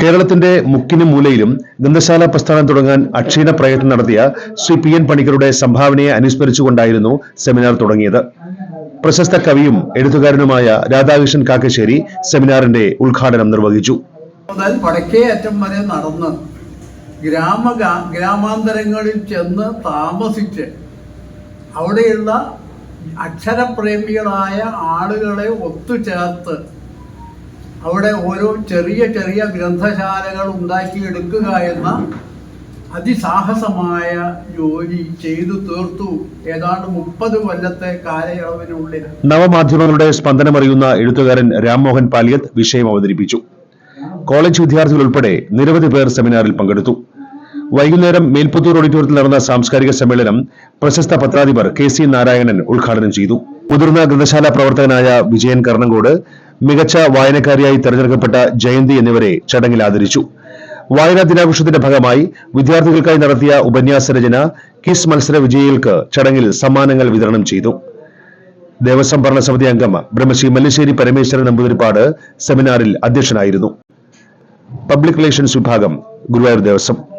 കേരളത്തിന്റെ മുക്കിനും മൂലയിലും ഗന്ധശാല പ്രസ്ഥാനം തുടങ്ങാൻ അക്ഷീണ പ്രയത്നം നടത്തിയ ശ്രീ പി എൻ പണിക്കരുടെ സംഭാവനയെ അനുസ്മരിച്ചുകൊണ്ടായിരുന്നു സെമിനാർ തുടങ്ങിയത്. പ്രശസ്ത കവിയും എഴുത്തുകാരനുമായ രാധാകൃഷ്ണൻ കാക്കശ്ശേരി സെമിനാറിന്റെ ഉദ്ഘാടനം നിർവഹിച്ചു. വടക്കേ അറ്റം വരെ നടന്ന് ഗ്രാമ ഗ്രാമാന്തരങ്ങളിൽ ചെന്ന് താമസിച്ച് അവിടെയുള്ള അക്ഷരപ്രേമികളായ ആളുകളെ ഒത്തുചേർത്ത് അവിടെ ഓരോ ചെറിയ ചെറിയ ഗ്രന്ഥശാലകൾ ഉണ്ടാക്കിയെടുക്കുക എന്ന അതിസാഹസമായ ജോലി ചെയ്തു തീർത്തു. ഏതാണ്ട് മുപ്പത് കൊല്ലത്തെ കാലയളവിനുള്ളിൽ. നവമാധ്യമങ്ങളുടെ സ്പന്ദനമറിയുന്ന എഴുത്തുകാരൻ രാംമോഹൻ പാലിയത് വിഷയം അവതരിപ്പിച്ചു. കോളേജ് വിദ്യാർത്ഥികൾ ഉൾപ്പെടെ നിരവധി പേർ സെമിനാറിൽ പങ്കെടുത്തു. വൈകുന്നേരം മേൽപ്പത്തൂർ ഓഡിറ്റോറിയത്തിൽ നടന്ന സാംസ്കാരിക സമ്മേളനം പ്രശസ്ത പത്രാധിപർ കെ സി നാരായണൻ ഉദ്ഘാടനം ചെയ്തു. മുതിർന്ന ഗ്രന്ഥശാല പ്രവർത്തകനായ വിജയൻ കർണങ്കോട് മികച്ച വായനക്കാരിയായി തെരഞ്ഞെടുക്കപ്പെട്ട ജയന്തി എന്നിവരെ ചടങ്ങിൽ ആദരിച്ചു. വായനാ ദിനാഘോഷത്തിന്റെ ഭാഗമായി വിദ്യാർത്ഥികൾക്കായി നടത്തിയ ഉപന്യാസ രചന കിസ് മത്സര വിജയികൾക്ക് ചടങ്ങിൽ സമ്മാനങ്ങൾ വിതരണം ചെയ്തു. ദേവസ്വം ഭരണ സമിതി അംഗം ബ്രഹ്മശ്രീ മല്ലശ്ശേരി പരമേശ്വരൻ നമ്പൂതിരിപ്പാട് സെമിനാറിൽ അധ്യക്ഷനായിരുന്നു. പബ്ലിക് റിലേഷൻസ് വിഭാഗം ഗുരുവായൂർ ദേവസ്വം.